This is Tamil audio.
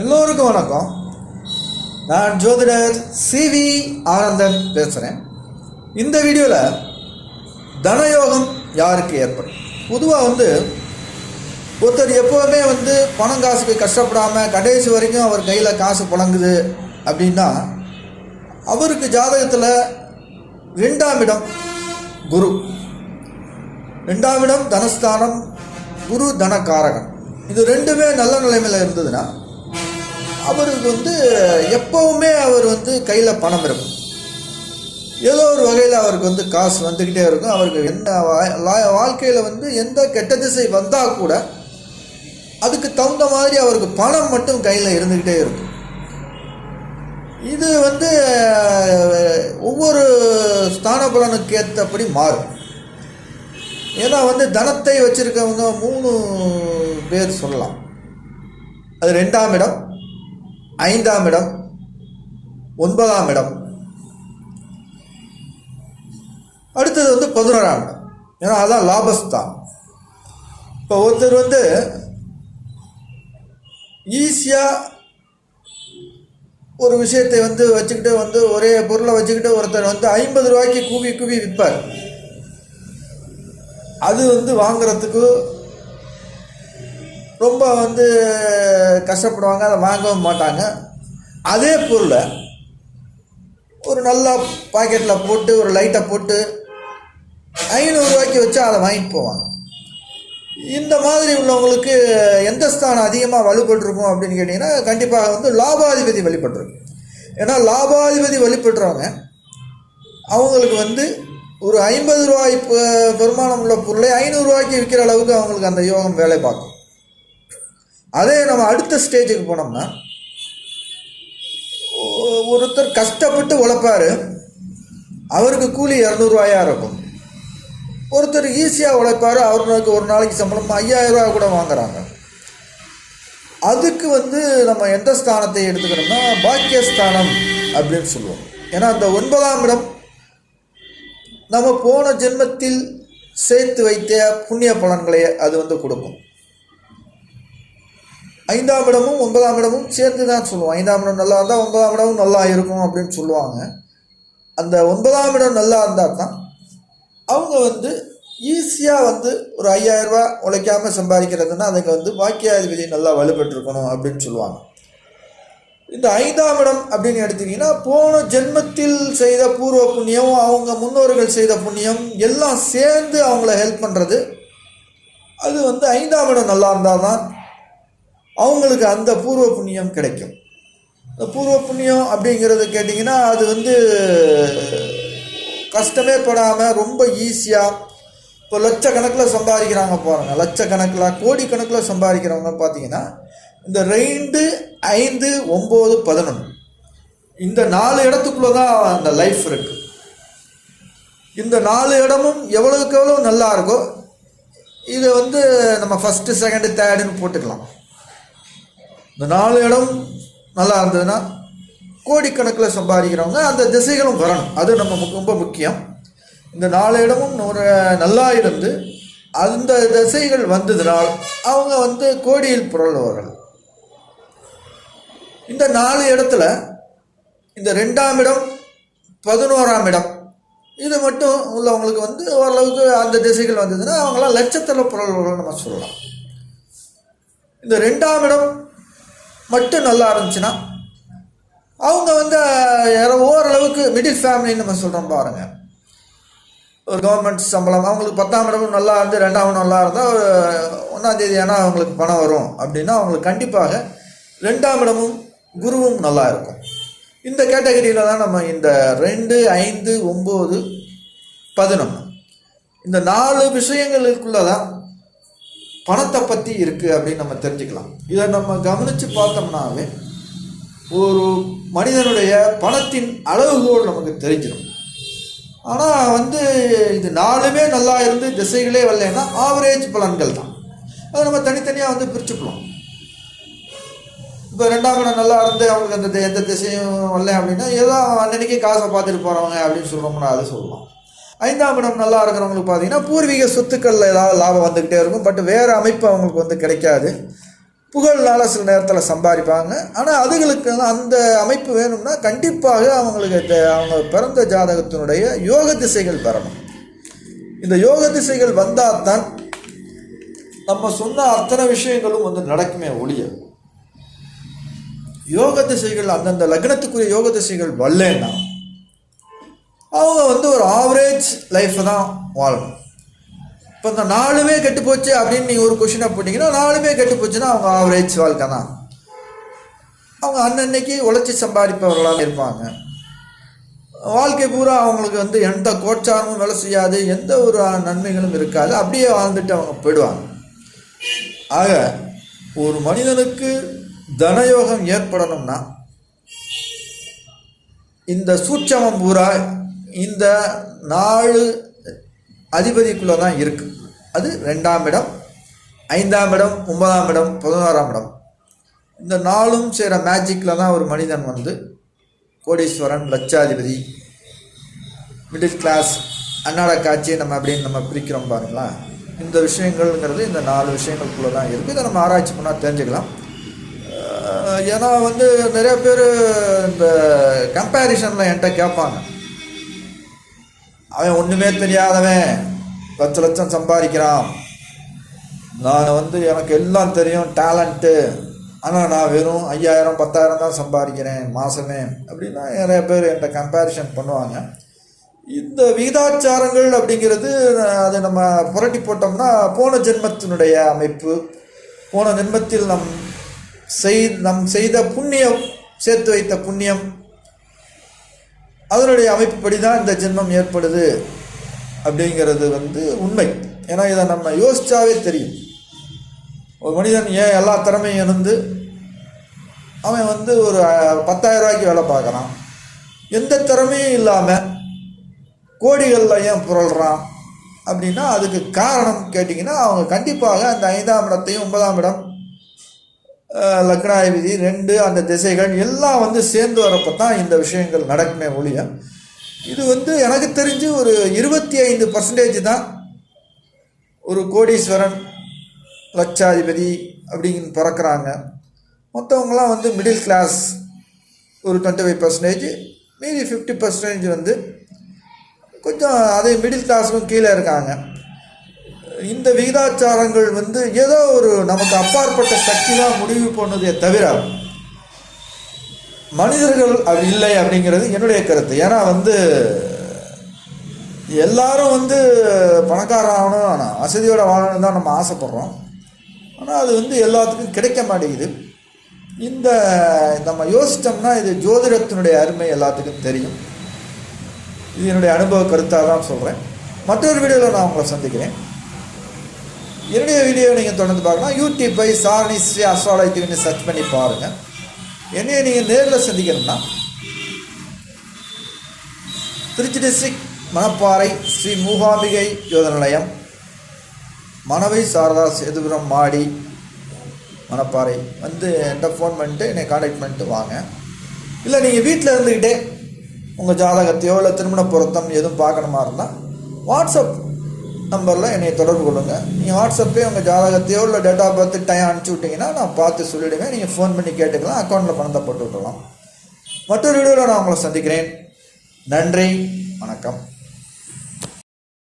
எல்லோருக்கும் வணக்கம். நான் ஜோதிடர் சிவி ஆனந்தன் பேசுகிறேன் இந்த வீடியோவில் தனயோகம் யாருக்கு ஏற்படும்? பொதுவாக வந்து ஒருத்தர் எப்போவுமே வந்து பணம் காசுக்கு கஷ்டப்படாமல் கடைசி வரைக்கும் அவர் கையில் காசு புழங்குது அப்படின்னா அவருக்கு ஜாதகத்தில் ரெண்டாம் இடம் குரு. ரெண்டாம் இடம் தனஸ்தானம் குரு தனக்காரகன். இது ரெண்டுமே நல்ல நிலைமையில் இருந்ததுன்னா அவருக்கு வந்து எப்போவுமே அவர் வந்து கையில் பணம் இருக்கும். ஏதோ ஒரு வகையில் அவருக்கு வந்து காசு வந்துக்கிட்டே இருக்கும். அவருக்கு என்ன வாழ்க்கையில் வந்து எந்த கெட்ட திசை வந்தால் கூட அதுக்கு தகுந்த மாதிரி அவருக்கு பணம் மட்டும் கையில் இருந்துக்கிட்டே இருக்கும். இது வந்து ஒவ்வொரு ஸ்தான பலனுக்கு ஏற்றபடி மாறும். ஏன்னா வந்து தனத்தை வச்சுருக்கவங்க மூணு பேர் சொல்லலாம். அது ரெண்டாம் இடம் ஐந்தாம் இடம் ஒன்பதாம் இடம். அடுத்தது வந்து பதினோராம் இடம். ஏன்னா அதான் லாபஸ்தான். இப்போ ஒருத்தர் வந்து ஈஸியாக ஒரு விஷயத்தை வந்து வச்சுக்கிட்டு வந்து ஒரே பொருளை வச்சுக்கிட்டு ஒருத்தர் வந்து ஐம்பது ரூபாய்க்கு கூவி கூவி விற்பார். அது வந்து வாங்குறதுக்கு ரொம்ப வந்து கஷ்டப்படுவாங்க அதை வாங்கவும் மாட்டாங்க. அதே பொருளை ஒரு நல்ல பாக்கெட்டில் போட்டு ஒரு லைட்டை போட்டு ஐநூறுரூவாய்க்கு வச்சு அதை வாங்கிட்டு போவாங்க. இந்த மாதிரி உள்ளவங்களுக்கு எந்த ஸ்தானம் அதிகமாக வலுப்பட்டிருக்கும் அப்படின்னு கேட்டிங்கன்னா கண்டிப்பாக வந்து லாபாதிபதி வழிபட்டிருக்கும். ஏன்னா லாபாதிபதி வழிபட்டுறவங்க அவங்களுக்கு வந்து ஒரு ஐம்பது ரூபாய் பெருமானம் உள்ள பொருளை ஐநூறுரூவாய்க்கு விற்கிற அளவுக்கு அவங்களுக்கு அந்த யோகம் வேலை பார்க்கும். அதே நம்ம அடுத்த ஸ்டேஜுக்கு போனோம்னா ஒருத்தர் கஷ்டப்பட்டு உழைப்பாரு. அவருக்கு கூலி இரநூறுவாயாக இருக்கும். ஒருத்தர் ஈஸியாக உழைப்பார் அவருக்கு ஒரு நாளைக்கு சம்பளம் ஐயாயிரம் ரூபா கூட வாங்குறாங்க. அதுக்கு வந்து நம்ம எந்த ஸ்தானத்தை எடுத்துக்கிறோம்னா பாக்கியஸ்தானம் அப்படின்னு சொல்லுவோம். ஏன்னா அந்த ஒன்பதாம் இடம் நம்ம போன ஜென்மத்தில் சேர்த்து வைத்த புண்ணிய பலன்களை அது வந்து கொடுக்கும். ஐந்தாம் இடமும் ஒன்பதாம் இடமும் சேர்த்து தான் சொல்லுவோம். ஐந்தாம் இடம் நல்லா இருந்தால் ஒன்பதாம் இடமும் நல்லா இருக்கும் அப்படின்னு சொல்லுவாங்க. அந்த ஒன்பதாம் இடம் நல்லா இருந்தால் தான் அவங்க வந்து ஈஸியாக வந்து ஒரு ஐயாயிரம் ரூபாய் உழைக்காம சம்பாதிக்கிறதுன்னா அதுக்கு வந்து பாக்கியாதிபதி நல்லா வலுப்பெற்றிருக்கணும் அப்படின்னு சொல்லுவாங்க. இந்த ஐந்தாம் இடம் அப்படின்னு எடுத்தீங்கன்னா போன ஜென்மத்தில் செய்த பூர்வ புண்ணியம் அவங்க முன்னோர்கள் செய்த புண்ணியம் எல்லாம் சேர்ந்து அவங்கள ஹெல்ப் பண்ணுறது அது வந்து ஐந்தாம் இடம் நல்லா இருந்தால் தான் அவங்களுக்கு அந்த பூர்வ புண்ணியம் கிடைக்கும். இந்த பூர்வ புண்ணியம் அப்படிங்கிறது கேட்டிங்கன்னா அது வந்து கஷ்டமே படாமல் ரொம்ப ஈஸியாக இப்போ லட்சக்கணக்கில் சம்பாதிக்கிறாங்க பாருங்கள் லட்சக்கணக்கில் கோடிக்கணக்கில் சம்பாதிக்கிறவங்க பார்த்தீங்கன்னா இந்த ரெண்டு ஐந்து ஒம்பது பதினொன்று இந்த நாலு இடத்துக்குள்ளே தான் அந்த லைஃப் இருக்குது இந்த நாலு இடமும் எவ்வளோக்கு எவ்வளோ நல்லா இருக்கோ இதை வந்து நம்ம ஃபஸ்ட்டு செகண்டு தேர்டுன்னு போட்டுக்கலாம். இந்த நாலு இடம் நல்லா இருந்ததுன்னா கோடிக்கணக்கில் சம்பாதிக்கிறவங்க அந்த திசைகளும் வரணும். அது நம்ம ரொம்ப முக்கியம். இந்த நாலு இடமும் ஒரு நல்லா இருந்து அந்த திசைகள் வந்ததுனால் அவங்க வந்து கோடியில் புரள்வார்கள். இந்த நாலு இடத்துல இந்த ரெண்டாம் இடம் பதினோராம் இடம் இது மட்டும் உள்ளவங்களுக்கு வந்து ஓரளவுக்கு அந்த திசைகள் வந்ததுன்னா அவங்களாம் லட்சத்தில் புரள்வார்கள் நம்ம சொல்லலாம். இந்த ரெண்டாம் இடம் மட்டும் நல்லா இருந்துச்சுன்னா அவங்க வந்து யாரோ ஓரளவுக்கு மிடில் ஃபேமிலின்னு நம்ம சொல்கிறோம் பாருங்கள் ஒரு கவர்மெண்ட் சம்பளம் அவங்களுக்கு பத்தாம் இடமும் நல்லா இருந்து ரெண்டாம் இடம் நல்லா இருந்தால் ஒரு ஒன்றாந்தேதி ஆனால் அவங்களுக்கு பணம் வரும். அப்படின்னா அவங்களுக்கு கண்டிப்பாக ரெண்டாம் இடமும் குருவும் நல்லா இருக்கும். இந்த கேட்டகரியில் தான் நம்ம இந்த ரெண்டு ஐந்து ஒம்பது பதினொன்று இந்த நாலு விஷயங்களுக்குள்ள தான் பணத்தை பற்றி இருக்குது அப்படின்னு நம்ம தெரிஞ்சுக்கலாம். இதை நம்ம கவனித்து பார்த்தோம்னாவே ஒரு மனிதனுடைய பணத்தின் அளவுகோல் நமக்கு தெரிஞ்சிடும். ஆனால் வந்து இது நாலுமே நல்லா இருந்து திசைகளே வரலைன்னா ஆவரேஜ் பலன்கள் தான். அதை நம்ம தனித்தனியாக வந்து பிரிச்சுக்கலாம். இப்போ ரெண்டாம் கடன் நல்லா இருந்து அவங்களுக்கு அந்த எந்த திசையும் வரல அப்படின்னா ஏதோ அன்னன்னைக்கு காசை பார்த்துட்டு போகிறவங்க அப்படின்னு சொல்கிறோம்னா அதை சொல்லலாம் ஐந்தாம் இடம் நல்லா இருக்கிறவங்களுக்கு பார்த்தீங்கன்னா பூர்வீக சொத்துக்களில் ஏதாவது லாபம் வந்துக்கிட்டே இருக்கும். பட் வேறு அமைப்பு அவங்களுக்கு வந்து கிடைக்காது. புகழ்னால சில நேரத்தில் சம்பாதிப்பாங்க. ஆனால் அதுகளுக்கு அந்த அமைப்பு வேணும்னா கண்டிப்பாக அவங்களுக்கு அவங்க பிறந்த ஜாதகத்தினுடைய யோக திசைகள் பெறணும். இந்த யோக திசைகள் வந்தால் தான் நம்ம சொன்ன அத்தனை விஷயங்களும் வந்து நடக்குமே ஒழிய யோக திசைகள் அந்தந்த லக்னத்துக்குரிய யோக திசைகள் வரலன்னா அவங்க வந்து ஒரு ஆவரேஜ் லைஃப்பை தான் வாழணும் இப்போ இந்த நாலுமே கெட்டு போச்சு அப்படின்னு நீங்கள் ஒரு கொஷினை போட்டிங்கன்னா நாலுமே கெட்டு போச்சுன்னா அவங்க ஆவரேஜ் வாழ்க்கை தான். அவங்க அன்னன்னைக்கு உழைச்சி சம்பாதிப்பவர்களாக இருப்பாங்க. வாழ்க்கை பூரா அவங்களுக்கு வந்து எந்த கோச்சாரமும் வேலை செய்யாது எந்த ஒரு நன்மைகளும் இருக்காது. அப்படியே வாழ்ந்துட்டு அவங்க போயிடுவாங்க. ஆக ஒரு மனிதனுக்கு தனயோகம் ஏற்படணும்னா இந்த சூட்சமம் பூரா இந்த நாலு அதிபதிக்குள்ளே தான் இருக்குது அது ரெண்டாம் இடம் ஐந்தாம் இடம் ஒன்பதாம் இடம் பதினோராம் இடம். இந்த நாளும் செய்கிற மேஜிக்கில் தான் ஒரு மனிதன் வந்து கோடீஸ்வரன் லட்சாதிபதி மிடில் கிளாஸ் அன்னாட காட்சியை நம்ம அப்படின்னு நம்ம பிரிக்கிறோம் பாருங்களா. இந்த விஷயங்கள்ங்கிறது இந்த நாலு விஷயங்களுக்குள்ளே தான் இருக்குது இதை நம்ம ஆராய்ச்சி பண்ணால் தெரிஞ்சுக்கலாம். ஏன்னா வந்து நிறைய பேர் இந்த கம்பேரிஷனில் என்கிட்ட கேட்பாங்க. அவன் ஒன்றுமே தெரியாதவன். பத்து லட்சம் சம்பாதிக்கிறான். நான் வந்து எனக்கு எல்லாம் தெரியும் டேலண்ட்டு ஆனால் நான் வெறும் ஐயாயிரம் பத்தாயிரம் தான் சம்பாதிக்கிறேன் மாதமே அப்படின்னா நிறைய பேர் என்கிட்ட கம்பேரிஷன் பண்ணுவாங்க. இந்த விகிதாச்சாரங்கள் அப்படிங்கிறது அதை நம்ம புரட்டி போட்டோம்னா போன ஜென்மத்தினுடைய அமைப்பு போன ஜென்மத்தில் நம் செய் நம் செய்த புண்ணியம் சேர்த்து வைத்த புண்ணியம் அதனுடைய அமைப்புப்படி தான் இந்த ஜென்மம் ஏற்படுது அப்படிங்கிறது வந்து உண்மை. ஏன்னா இதை நம்ம யோசிச்சாவே தெரியும். ஒரு மனிதன் ஏன் எல்லா திறமையும் இருந்து அவன் வந்து ஒரு பத்தாயிரம் ரூபாய்க்கு வேலை பார்க்குறான். எந்த திறமையும் இல்லாமல் கோடிகளில் ஏன் புரள்றான் அப்படின்னா அதுக்கு காரணம் கேட்டிங்கன்னா அவங்க கண்டிப்பாக அந்த ஐந்தாம் இடத்தையும் ஒன்பதாம் இடம் லக்னாதிபதி ரெண்டு அந்த திசைகள் எல்லாம் வந்து சேர்ந்து வரப்போ தான் இந்த விஷயங்கள் நடக்குமே ஒழிய இது வந்து எனக்கு தெரிஞ்சு ஒரு இருபத்தி ஐந்து பர்சன்டேஜ் தான் ஒரு கோடீஸ்வரன் லட்சாதிபதி அப்படின்னு பிறக்கிறாங்க. மற்றவங்களாம் வந்து மிடில் கிளாஸ் ஒரு டுவெண்ட்டி ஃபைவ் பர்சன்டேஜ் மீதி ஃபிஃப்டி பர்சன்டேஜ் வந்து கொஞ்சம் அதே மிடில் கிளாஸுக்கும் கீழே இருக்காங்க. இந்த விகிதாச்சாரங்கள் வந்து ஏதோ ஒரு நமக்கு அப்பாற்பட்ட சக்தி தான் முடிவு பண்ணதே தவிர மனிதர்கள் அப்படி இல்லை அப்படிங்கிறது என்னுடைய கருத்து. ஏன்னா வந்து எல்லாரும் வந்து பணக்கார ஆகணும் ஆனால் வசதியோட வாழணும் தான் நம்ம ஆசைப்படுறோம். ஆனால் அது வந்து எல்லாத்துக்கும் கிடைக்க மாட்டேங்குது. இந்த நம்ம யோசித்தோம்னா இது ஜோதிடத்தினுடைய அருமை எல்லாத்துக்கும் தெரியும். இது என்னுடைய அனுபவ கருத்தாக தான் சொல்கிறேன் மற்றொரு வீடியோவில் நான் உங்களை சந்திக்கிறேன். என்னுடைய வீடியோவை நீங்கள் தொடர்ந்து பார்க்கலாம். யூடியூப்பை சாரணி ஸ்ரீ அஸ்ட்ராலஜி சர்ச் பண்ணி பாருங்கள் என்னைய நீங்கள் நேரில் சந்திக்கணும்னா திருச்சி டிஸ்ட்ரிக்ட் மணப்பாறை ஸ்ரீ மூகாம்பிகை யோக நிலையம் மணவை சாரதா சேதுபுரம் மாடி மணப்பாறை. வந்து என்கிட்ட ஃபோன் பண்ணிட்டு என்னை காண்டாக்ட் பண்ணிட்டு வாங்க. இல்லை நீங்கள் வீட்டில் இருந்துக்கிட்டே உங்கள் ஜாதகத்தையோ இல்லை திருமண பொருத்தம் எதுவும் பார்க்கணுமா இருந்தால் வாட்ஸ்அப் நம்பரில் என்னை தொடர்பு கொள்ளுங்கள் நீங்கள் வாட்ஸ்அப்பே உங்கள் ஜாதகத்தையோ இல்லை டேட்டா ஆஃப் டைம் அனுப்பிச்சி விட்டிங்கன்னா நான் பார்த்து சொல்லிவிடுவேன் நீங்கள் ஃபோன் பண்ணி கேட்டுக்கலாம். அக்கௌண்ட்டில் பணத்தை போட்டு விட்டுறலாம். மற்றொரு வீடியோவில் நான் உங்களை சந்திக்கிறேன். நன்றி. வணக்கம்.